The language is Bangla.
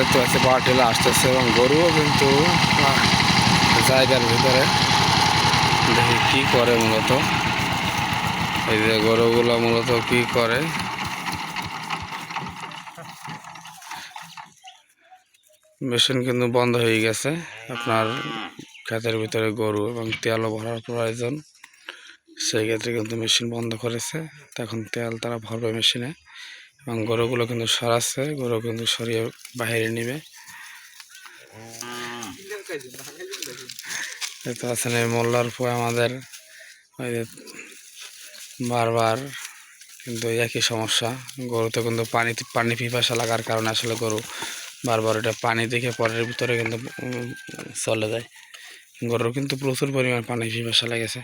দেখতে পাচ্ছি পাওয়ার টিলার আসতেছে এবং গরুও কিন্তু জায়গার ভিতরে। দেখি কি করে মূলত। এই যে গরুগুলো মূলত কি করে। মেশিন কিন্তু বন্ধ হয়ে গেছে। আপনার ক্ষেতের ভিতরে গরু এবং তেলও ভরার প্রয়োজন। সেই ক্ষেত্রে কিন্তু মেশিন বন্ধ করেছে। তখন তেল তারা ভরবে মেশিনে। এবং গরুগুলো কিন্তু সরাচ্ছে গরু কিন্তু সরিয়ে বাইরে নিবে। এই মোল্লার পর আমাদের। ওই বারবার কিন্তু একই সমস্যা। গরুতে কিন্তু পানি পানি পিপাসা লাগার কারণে আসলে গরু বারবার এটা পানি দেখে পরের ভিতরে কিন্তু চলে যায়। গরুর কিন্তু প্রচুর পরিমাণ পানি পিপাসা লেগেছে।